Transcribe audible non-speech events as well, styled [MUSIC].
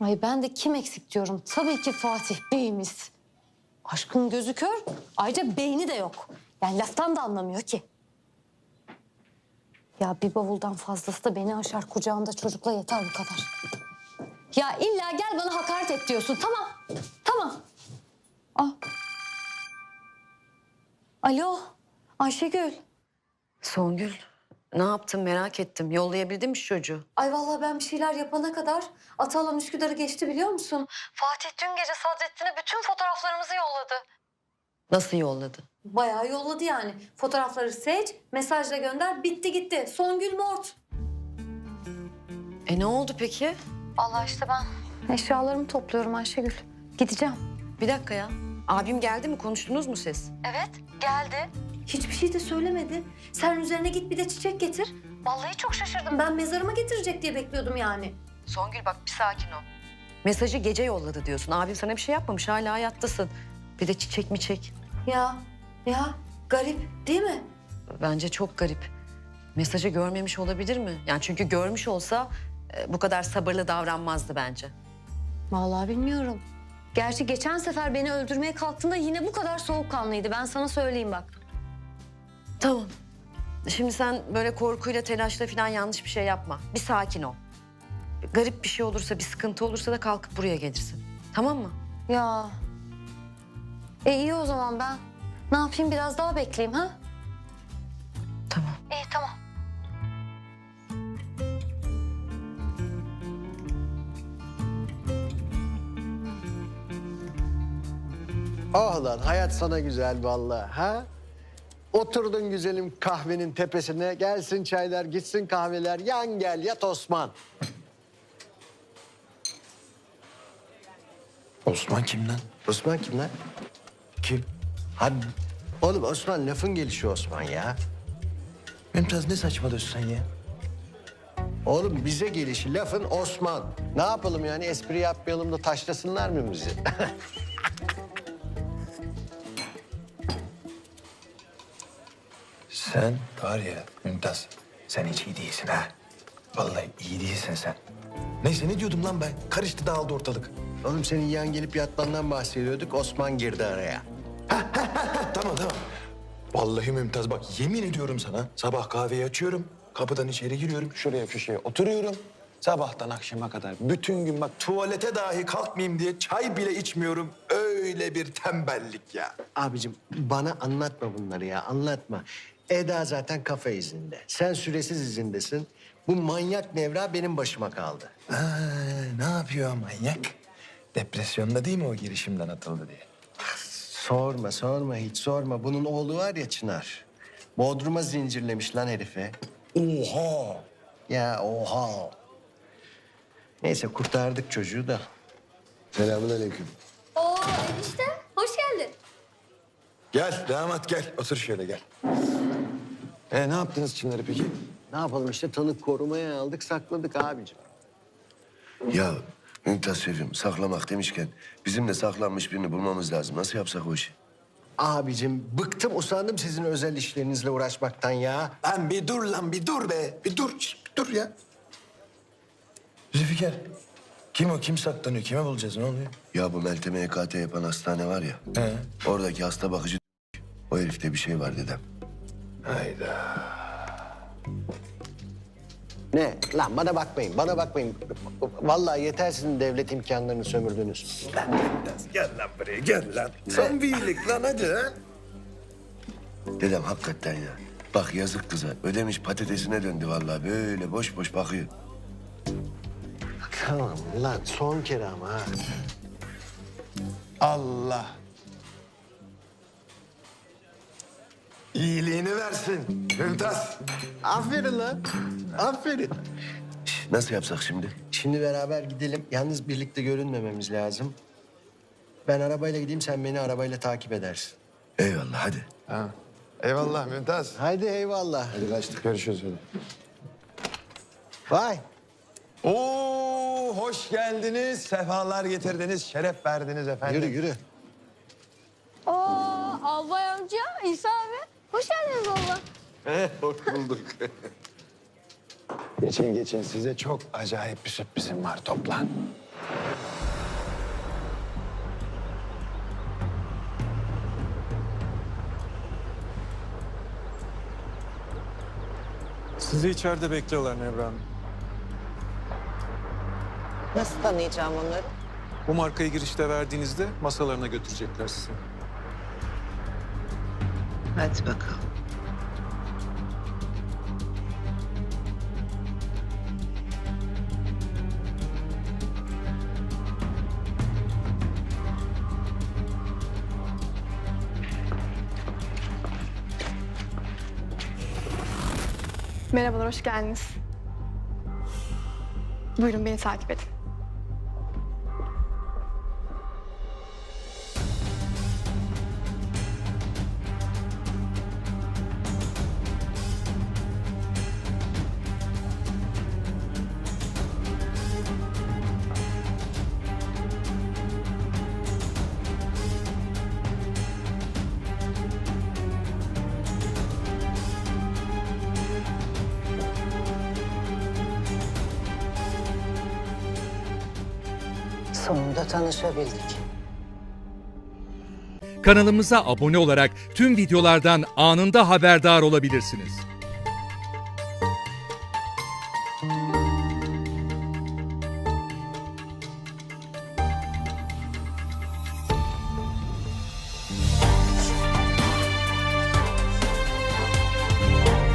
Ay ben de kim eksik diyorum. Tabii ki Fatih Bey'imiz. Aşkın gözü kör, ayrıca beyni de yok. Yani laftan da anlamıyor ki. Ya bir bavuldan fazlası da beni aşar kucağımda çocukla yeter bu kadar. Ya illa gel bana hakaret et diyorsun. Tamam, tamam. Ah. Alo, Ayşegül. Songül, ne yaptın merak ettim. Yollayabildin mi şu çocuğu? Ay vallahi ben bir şeyler yapana kadar Atalan Üsküdar'ı geçti biliyor musun? Fatih dün gece Sadrettin'e bütün fotoğraflarımızı yolladı. Nasıl yolladı? Bayağı yolladı yani. Fotoğrafları seç, mesajla gönder, bitti gitti. Songül Mort. E ne oldu peki? Allah işte ben eşyalarımı topluyorum Ayşegül. Gideceğim. Bir dakika ya. Abim geldi mi? Konuştunuz mu siz? Evet, geldi. Hiçbir şey de söylemedi. Sen üzerine git bir de çiçek getir. Vallahi çok şaşırdım. Ben mezarıma getirecek diye bekliyordum yani. Songül bak bir sakin ol. Mesajı gece yolladı diyorsun. Abim sana bir şey yapmamış. Hala hayattasın. Bir de çiçek mi çek? Ya, ya garip değil mi? Bence çok garip. Mesajı görmemiş olabilir mi? Yani çünkü görmüş olsa e, bu kadar sabırlı davranmazdı bence. Vallahi bilmiyorum. Gerçi geçen sefer beni öldürmeye kalktığında yine bu kadar soğukkanlıydı. Ben sana söyleyeyim bak. Tamam. Şimdi sen böyle korkuyla, telaşla falan yanlış bir şey yapma. Bir sakin ol. Garip bir şey olursa, bir sıkıntı olursa da kalkıp buraya gelirsin. Tamam mı? Ya. E iyi o zaman ben. Ne yapayım biraz daha bekleyeyim ha? Tamam. İyi tamam. Ah lan hayat sana güzel vallahi ha? Oturdun güzelim kahvenin tepesine. Gelsin çaylar, gitsin kahveler. Yan gel, yat Osman. Osman kim lan? Osman kim lan? Kim? Hadi. Oğlum Osman lafın gelişi Osman ya. Mümtaz ne saçmalıyorsun sen ya? Oğlum bize gelişi lafın Osman. Ne yapalım yani espri yapmayalım da taşlasınlar mı bizi? [LAUGHS] Sen var ya Mümtaz, sen hiç iyi değilsin ha. Vallahi iyi değilsin sen. Neyse ne diyordum lan ben? Karıştı dağıldı ortalık. Oğlum senin yan gelip yatmandan bahsediyorduk. Osman girdi araya. Ha, tamam tamam. Vallahi Mümtaz bak yemin ediyorum sana sabah kahveyi açıyorum. Kapıdan içeri giriyorum. Şuraya köşeye oturuyorum. Sabahtan akşama kadar bütün gün bak tuvalete dahi kalkmayayım diye çay bile içmiyorum. Öyle bir tembellik ya. Abicim bana anlatma bunları ya anlatma. Eda zaten kafa izinde. Sen süresiz izindesin. Bu manyak nevra benim başıma kaldı. Ha, ne yapıyor manyak? Depresyonda değil mi o girişimden atıldı diye? Sorma sorma hiç sorma. Bunun oğlu var ya Çınar. Bodrum'a zincirlemiş lan herifi. Oha! Ya oha. Neyse kurtardık çocuğu da. Selamun aleyküm. Oo enişte hoş geldin. Gel damat gel. Otur şöyle gel. E ne yaptınız Çınar'ı peki? Ne yapalım işte tanık korumaya aldık sakladık abicim. Ya Mümtaz Şefim saklamak demişken bizim de saklanmış birini bulmamız lazım. Nasıl yapsak o işi? Abicim bıktım usandım sizin özel işlerinizle uğraşmaktan ya. Lan bir dur lan bir dur be. Bir dur. şişt, bir dur ya. Zülfikar. Kim o? Kim saklanıyor? Kime bulacağız? Ne oluyor? Ya bu Meltem'e EKT yapan hastane var ya. He. Oradaki hasta bakıcı o herifte bir şey var dedem. Hayda. Ne? Lan bana bakmayın, bana bakmayın. Vallahi yeter sizin devlet imkanlarını sömürdünüz. Lan gel lan buraya gel lan. Son bir iyilik lan hadi ha. Dedem hakikaten ya. Bak yazık kıza. Ödemiş patatesine döndü vallahi. Böyle boş boş bakıyor. Tamam lan son kere ama ha. Allah. İyiliğini versin Mümtaz. Aferin lan. Aferin. Nasıl yapsak şimdi? Şimdi beraber gidelim. Yalnız birlikte görünmememiz lazım. Ben arabayla gideyim, sen beni arabayla takip edersin. Eyvallah hadi. Ha. Eyvallah Mümtaz. Haydi eyvallah. Hadi kaçtık görüşürüz hadi. Vay. Oo hoş geldiniz. Sefalar getirdiniz. Şeref verdiniz efendim. Yürü yürü. Oo, Albay amca, İsa abi. Hoş geldiniz valla. hoş bulduk. [LAUGHS] Geçin geçin size çok acayip bir sürprizim var toplan. Sizi içeride bekliyorlar Nevra Hanım. Nasıl tanıyacağım onları? Bu markayı girişte verdiğinizde masalarına götürecekler sizi. Hadi bakalım. Merhabalar, hoş geldiniz. Buyurun beni takip edin. Sonunda tanışabildik. Kanalımıza abone olarak tüm videolardan anında haberdar olabilirsiniz.